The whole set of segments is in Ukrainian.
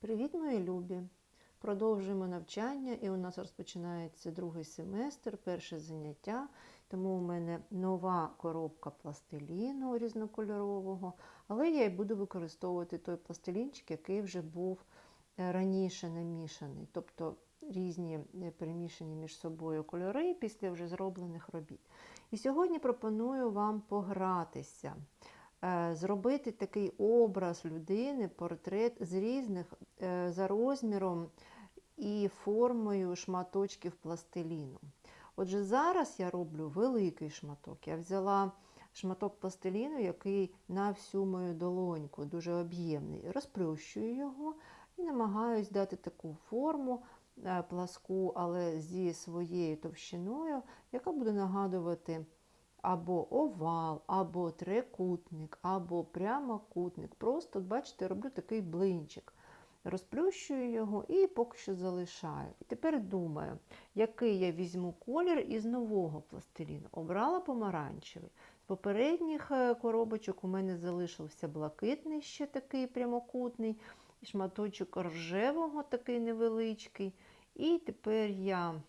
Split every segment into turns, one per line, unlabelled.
Привіт, мої любі! Продовжуємо навчання, і у нас розпочинається другий семестр, перше заняття. Тому у мене нова коробка пластиліну різнокольорового, але я й буду використовувати той пластилінчик, який вже був е, раніше намішаний, тобто різні е, перемішані між собою кольори після вже зроблених робіт. І сьогодні пропоную вам погратися зробити такий образ людини, портрет з різних е, за розміром і формою шматочків пластиліну. Отже, зараз я роблю великий шматок. Я взяла шматок пластиліну, який на всю мою долоньку, дуже об'ємний. Розплющую його і намагаюсь дати таку форму е, пласку, але зі своєю товщиною, яка буде нагадувати або овал, або трикутник, або прямокутник. Просто, бачите, роблю такий блинчик. Розплющую його і поки що залишаю. І тепер думаю, який я візьму колір із нового пластиліну. Обрала помаранчевий. З попередніх е, коробочок у мене залишився блакитний, ще такий прямокутний, і шматочок рожевого, такий невеличкий. І тепер я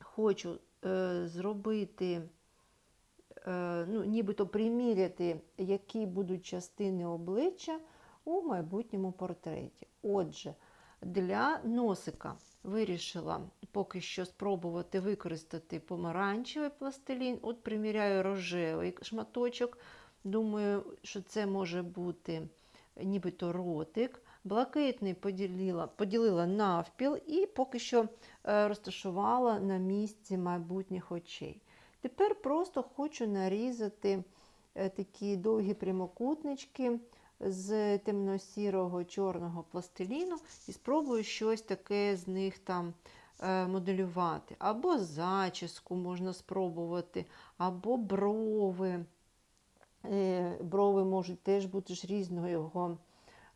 хочу е, зробити ну, нібито приміряти, які будуть частини обличчя у майбутньому портреті. Отже, для носика вирішила поки що спробувати використати помаранчевий пластилін. От приміряю рожевий шматочок. Думаю, що це може бути нібито ротик. Блакитний поділила, поділила навпіл і поки що е, розташувала на місці майбутніх очей. Тепер просто хочу нарізати е, такі довгі прямокутнички з темно-сірого чорного пластиліну і спробую щось таке з них там е, моделювати. Або зачіску можна спробувати, або брови. Е, Брови можуть теж бути ж різного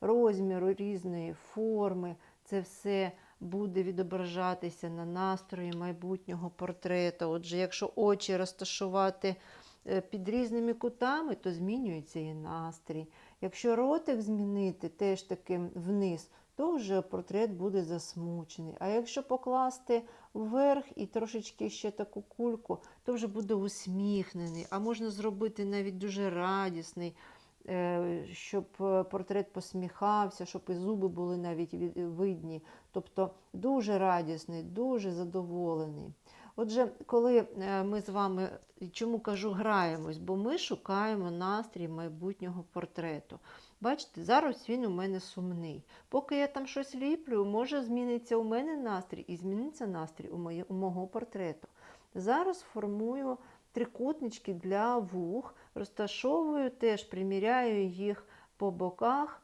розміру, різної форми. Це все буде відображатися на настрої майбутнього портрета. Отже, якщо очі розташувати е, під різними кутами, то змінюється і настрій. Якщо ротик змінити теж таким вниз, то вже портрет буде засмучений. А якщо покласти вверх і трошечки ще таку кульку, то вже буде усміхнений. А можна зробити навіть дуже радісний, щоб портрет посміхався, щоб і зуби були навіть видні. Тобто дуже радісний, дуже задоволений. Отже, коли е, ми з вами, чому кажу, граємось, бо ми шукаємо настрій майбутнього портрету. Бачите, зараз він у мене сумний. Поки я там щось ліплю, може зміниться у мене настрій і зміниться настрій у, моє, у мого портрету. Зараз формую трикутнички для вух, розташовую теж, приміряю їх по боках.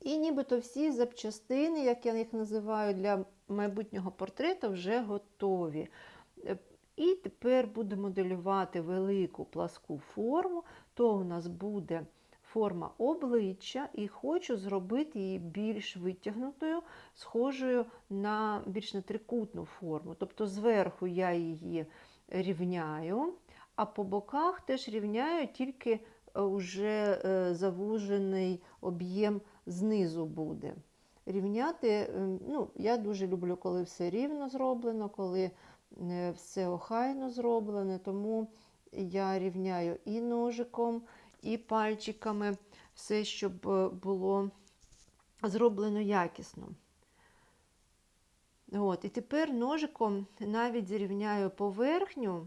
І нібито всі запчастини, як я їх називаю, для майбутнього портрету вже готові. І тепер буду моделювати велику пласку форму, то у нас буде форма обличчя, і хочу зробити її більш витягнутою, схожою на більш на трикутну форму. Тобто зверху я її рівняю, а по боках теж рівняю тільки вже е, завужений об'єм знизу буде. Рівняти, ну, я дуже люблю, коли все рівно зроблено, коли е, все охайно зроблене, тому я рівняю і ножиком, і пальчиками, все, щоб е, було зроблено якісно. От, І тепер ножиком навіть зрівняю поверхню.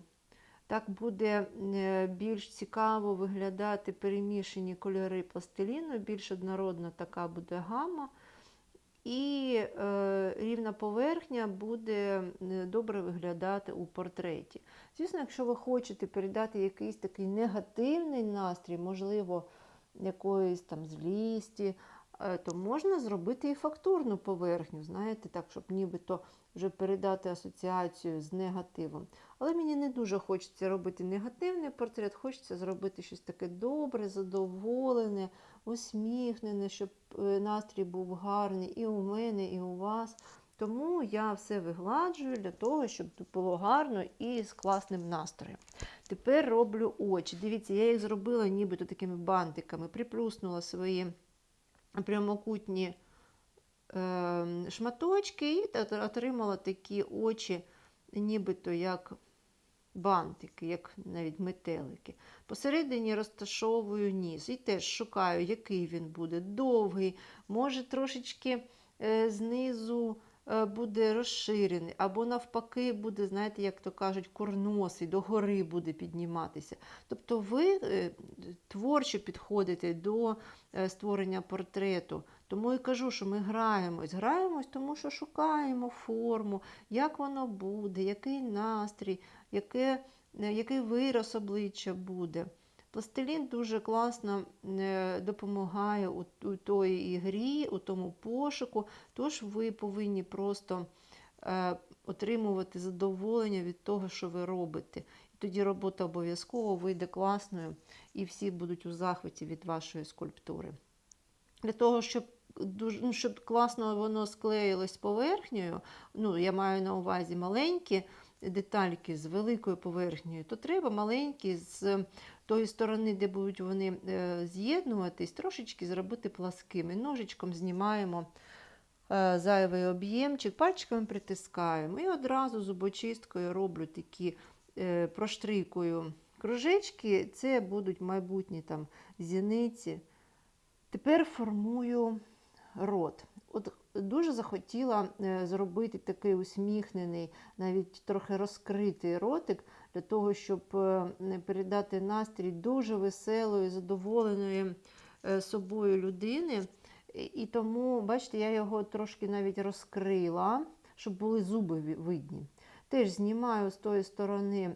Так буде е, більш цікаво виглядати перемішані кольори пластиліну, більш однородна така буде гама. І е, рівна поверхня буде е, добре виглядати у портреті. Звісно, якщо ви хочете передати якийсь такий негативний настрій, можливо, якоїсь там злісті, то можна зробити і фактурну поверхню, знаєте, так, щоб нібито вже передати асоціацію з негативом. Але мені не дуже хочеться робити негативний портрет, хочеться зробити щось таке добре, задоволене, усміхнене, щоб е, настрій був гарний і у мене, і у вас. Тому я все вигладжую для того, щоб було гарно і з класним настроєм. Тепер роблю очі. Дивіться, я їх зробила нібито такими бантиками, приплюснула свої прямокутні е, шматочки і отримала такі очі, нібито як бантики, як навіть метелики. Посередині розташовую ніс і теж шукаю, який він буде довгий, може трошечки е, знизу буде розширений, або навпаки, буде, знаєте, як то кажуть, курносий, догори буде підніматися. Тобто ви е, творчо підходите до е, створення портрету. Тому і кажу, що ми граємось. Граємось, тому що шукаємо форму, як воно буде, який настрій, яке, е, який вираз обличчя буде. Пластилін дуже класно е, допомагає у, тої ігрі, у тому пошуку. Тож ви повинні просто е, отримувати задоволення від того, що ви робите. І тоді робота обов'язково вийде класною, і всі будуть у захваті від вашої скульптури. Для того, щоб ну, щоб класно воно склеїлось поверхнею, ну, я маю на увазі маленькі детальки з великою поверхнею, то треба маленькі з тої сторони, де будуть вони е, з'єднуватись, трошечки зробити пласкими. Ножичком знімаємо е, зайвий об'ємчик, пальчиками притискаємо і одразу зубочисткою роблю такі е, проштрикую кружечки. Це будуть майбутні там зіниці. Тепер формую рот. От дуже захотіла е, зробити такий усміхнений, навіть трохи розкритий ротик, для того, щоб е, передати настрій дуже веселої, задоволеної е, собою людини. І- тому, бачите, я його трошки навіть розкрила, щоб були зуби видні. Теж знімаю з тої сторони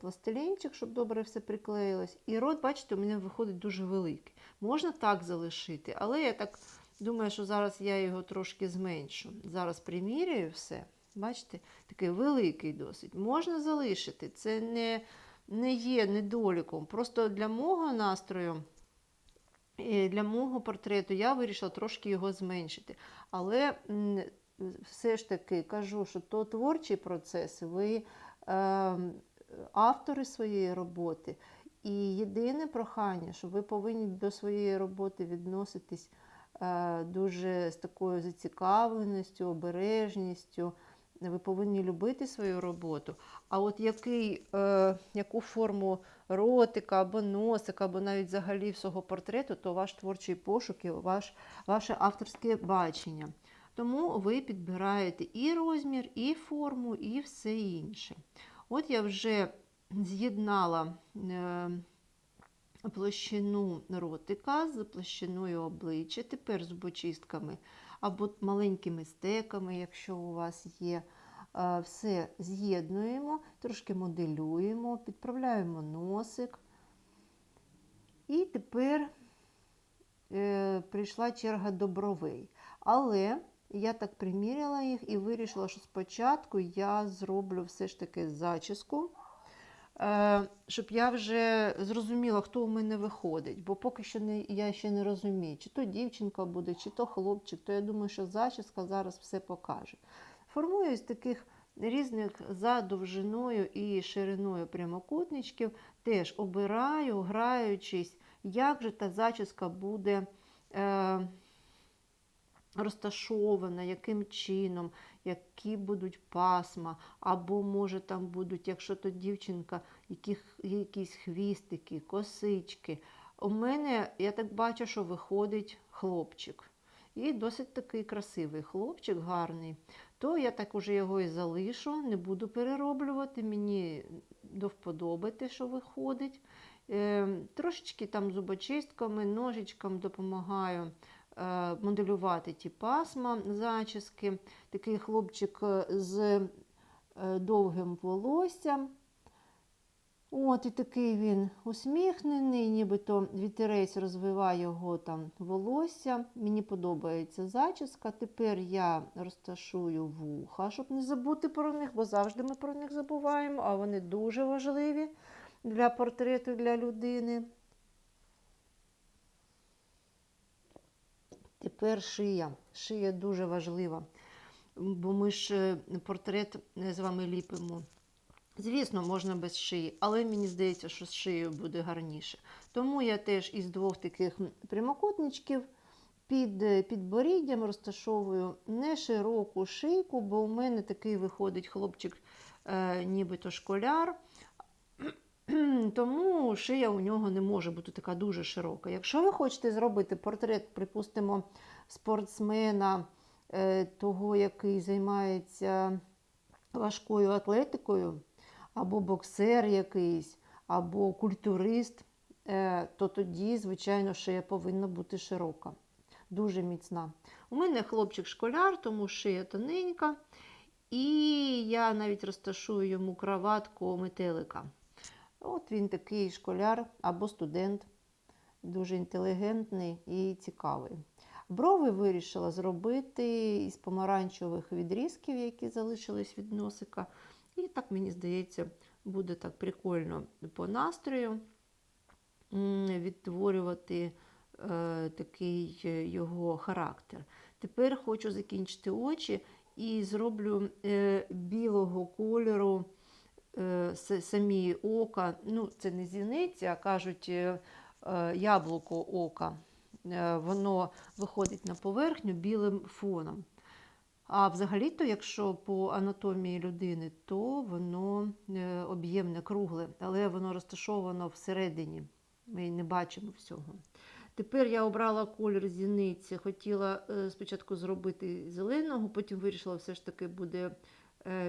пластилінчик, щоб добре все приклеїлось. І рот, бачите, у мене виходить дуже великий. Можна так залишити, але я так думаю, що зараз я його трошки зменшу. Зараз приміряю все. Бачите, такий великий досить. Можна залишити. Це не, не є недоліком. Просто для мого настрою. І для мого портрету я вирішила трошки його зменшити. Але все ж таки кажу, що то творчий процес, ви е, автори своєї роботи. І єдине прохання, що ви повинні до своєї роботи відноситись е, дуже з такою зацікавленістю, обережністю. Ви повинні любити свою роботу. А от який, е, яку форму ротика або носика, або навіть взагалі всього портрету, то ваш творчий пошук і ваш, ваше авторське бачення. Тому ви підбираєте і розмір, і форму, і все інше. От я вже з'єднала е, площину ротика з площиною обличчя, тепер зубочистками або маленькими стеками, якщо у вас є. Е, Все з'єднуємо, трошки моделюємо, підправляємо носик. І тепер е, прийшла черга до бровей. Але я так приміряла їх і вирішила, що спочатку я зроблю все ж таки зачіску, щоб я вже зрозуміла, хто у мене виходить. Бо поки що не, я ще не розумію, чи то дівчинка буде, чи то хлопчик, то я думаю, що зачіска зараз все покаже. Формую з таких різних за довжиною і шириною прямокутничків, теж обираю, граючись, як же та зачіска буде е, розташована, яким чином, які будуть пасма, або, може, там будуть, якщо то дівчинка, яких, якісь хвістики, косички. У мене, я так бачу, що виходить хлопчик. І досить такий красивий хлопчик, гарний. То я так уже його і залишу, не буду перероблювати. Мені до вподоби що виходить. Е, трошечки там зубочистками, ножичком допомагаю моделювати ті пасма, зачіски. Такий хлопчик е, з е, довгим волоссям. От і такий він усміхнений, нібито вітерець розвиває його там волосся. Мені подобається зачіска. Тепер я розташую вуха, щоб не забути про них, бо завжди ми про них забуваємо, а вони дуже важливі для портрету, для людини. Тепер шия. Шия дуже важлива, бо ми ж е, портрет е, з вами ліпимо. Звісно, можна без шиї, але мені здається, що з шиєю буде гарніше. Тому я теж із двох таких прямокутничків під е, підборіддям розташовую не широку шийку, бо у мене такий виходить хлопчик, е, нібито школяр. Тому шия у нього не може бути така дуже широка. Якщо ви хочете зробити портрет, припустимо, спортсмена, е, того, який займається важкою атлетикою, або боксер якийсь, або культурист, е, то тоді, звичайно, шия повинна бути широка, дуже міцна. У мене хлопчик-школяр, тому шия тоненька, і я навіть розташую йому краватку метелика. От він такий школяр або студент, дуже інтелігентний і цікавий. Брови вирішила зробити із помаранчевих відрізків, які залишились від носика. І так, мені здається, буде так прикольно по настрою відтворювати е, такий його характер. Тепер хочу закінчити очі і зроблю е, білого кольору самі ока. Ну, це не зіниці, а кажуть е, е, яблуко ока. Е, Воно виходить на поверхню білим фоном. А взагалі-то, якщо по анатомії людини, то воно е, об'ємне, кругле, але воно розташовано всередині. Ми не бачимо всього. Тепер я обрала колір зіниці. Хотіла е, спочатку зробити зеленого, потім вирішила, все ж таки буде е,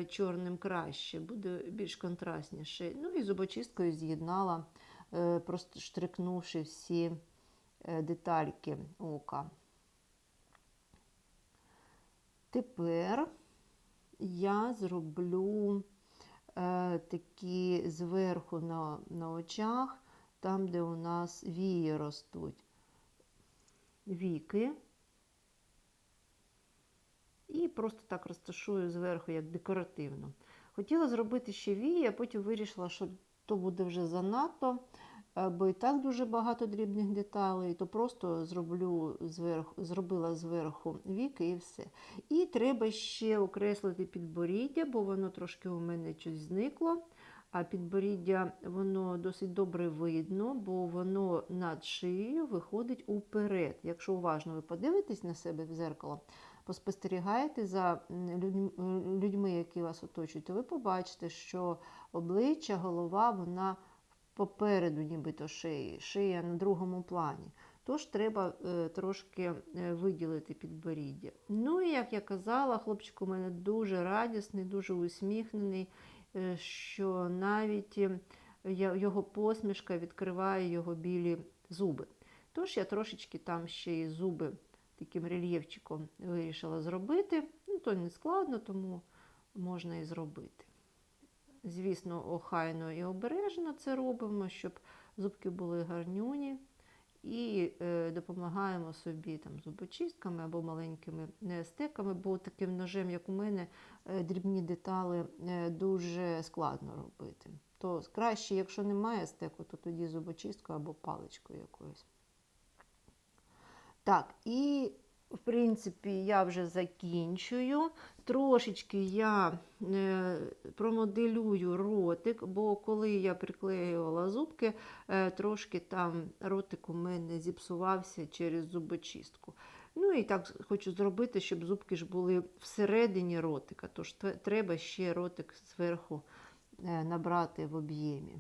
чорним краще, буде більш контрастніше. Ну і зубочисткою з'єднала, е, просто штрикнувши всі е, детальки ока. Тепер я зроблю е, такі зверху на, на очах, там, де у нас вії ростуть. Віки. І просто так розташую зверху, як декоративно. Хотіла зробити ще вії, а потім вирішила, що то буде вже занадто, е, бо і так дуже багато дрібних деталей, то просто зроблю зверху, зробила зверху віки і все. І треба ще окреслити підборіддя, бо воно трошки у мене щось зникло. А підборіддя воно досить добре видно, бо воно над шиєю виходить уперед. Якщо уважно ви подивитесь на себе в зеркало, поспостерігаєте за людьми, людьми, які вас оточують, то ви побачите, що обличчя, голова, вона попереду, нібито шиї, шия на другому плані. Тож треба е, трошки е, виділити підборіддя. Ну і як я казала, хлопчик у мене дуже радісний, дуже усміхнений, е, що навіть е, його посмішка відкриває його білі зуби. Тож я трошечки там ще і зуби таким рельєфчиком вирішила зробити. Ну, то не складно, тому можна і зробити. Звісно, охайно і обережно це робимо, щоб зубки були гарнюні. І е, допомагаємо собі там зубочистками або маленькими стеками, бо таким ножем, як у мене, е, дрібні деталі е, дуже складно робити. То краще, якщо немає стеку, то тоді зубочисткою або паличкою якоюсь. Так, і в принципі я вже закінчую. Трошечки я е, промоделюю ротик, бо коли я приклеювала зубки, е, трошки там ротик у мене зіпсувався через зубочистку. Ну і так хочу зробити, щоб зубки ж були всередині ротика, тож треба ще ротик зверху е, набрати в об'ємі.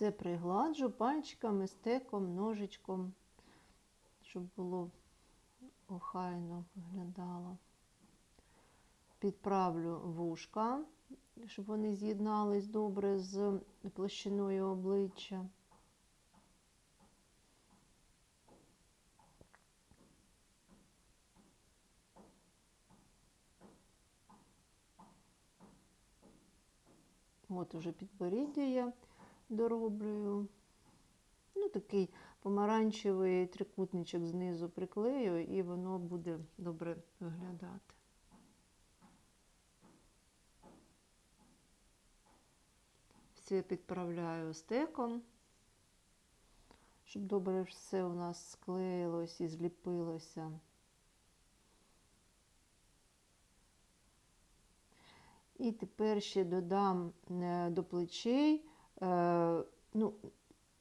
Все пригладжу пальчиками, стеком, ножичком, щоб було охайно виглядало. Підправлю вушка, щоб вони з'єднались добре з площиною обличчя. От уже підборіддя я дороблюю. Ну, такий помаранчевий трикутничок знизу приклею, і воно буде добре виглядати. Все підправляю стеком, щоб добре все у нас склеїлось і зліпилося. І тепер ще додам е, до плечей, ну,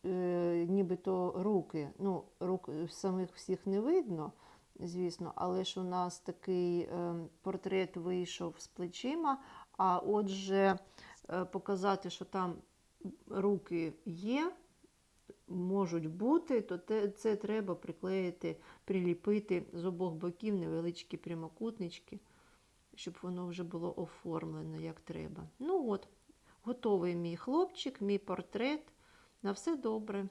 е, нібито руки. Ну, рук самих всіх не видно, звісно, але ж у нас такий е, портрет вийшов з плечима, а отже, е, показати, що там руки є, можуть бути, то це треба приклеїти, приліпити з обох боків невеличкі прямокутнички, щоб воно вже було оформлено як треба. Ну от, готовий мій хлопчик, мій портрет. На все добре.